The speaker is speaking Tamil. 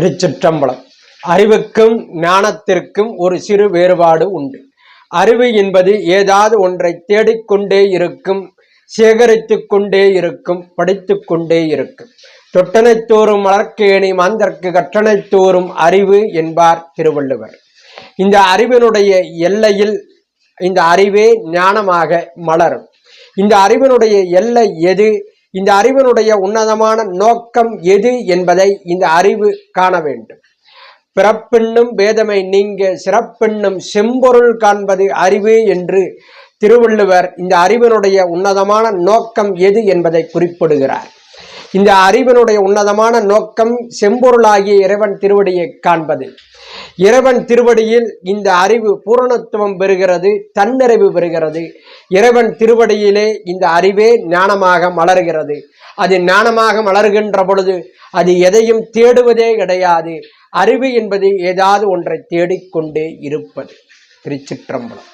திருச்சிற்றம்பலம். அறிவுக்கும் ஞானத்திற்கும் ஒரு சிறு வேறுபாடு உண்டு. அறிவு என்பது ஏதாவது ஒன்றை தேடிக்கொண்டே இருக்கும் சேகரித்து கொண்டே இருக்கும். படித்து கொண்டே இருக்கும் தொட்டனைத்தோறும் மலர்க்கேணி மாந்தற்கு கற்றனைத்தோறும் அறிவு என்பார் திருவள்ளுவர். இந்த அறிவினுடைய எல்லையில் இந்த அறிவே ஞானமாக மலரும். இந்த அறிவினுடைய எல்லை எது? இந்த அறிவினுடைய உன்னதமான நோக்கம் எது என்பதை இந்த அறிவு காண வேண்டும். பிறப்பெண்ணும் வேதமை நீங்க சிறப்பெண்ணும் செம்பொருள் காண்பது அறிவு என்று திருவள்ளுவர் இந்த அறிவினுடைய உன்னதமான நோக்கம் எது என்பதை குறிப்பிடுகிறார். இந்த அறிவினுடைய உன்னதமான நோக்கம் செம்பொருளாகிய இறைவன் திருவடியை காண்பது. இறைவன் திருவடியில் இந்த அறிவு பூரணத்துவம் பெறுகிறது தன்னிறைவு பெறுகிறது. இறைவன் திருவடியிலே இந்த அறிவே ஞானமாக மலர்கிறது. அது ஞானமாக மலர்கின்ற பொழுது அது எதையும் தேடுவதே கிடையாது. அறிவு என்பது ஏதாவது ஒன்றை தேடிக்கொண்டே இருப்பது. திருச்சிற்றம்பலம்.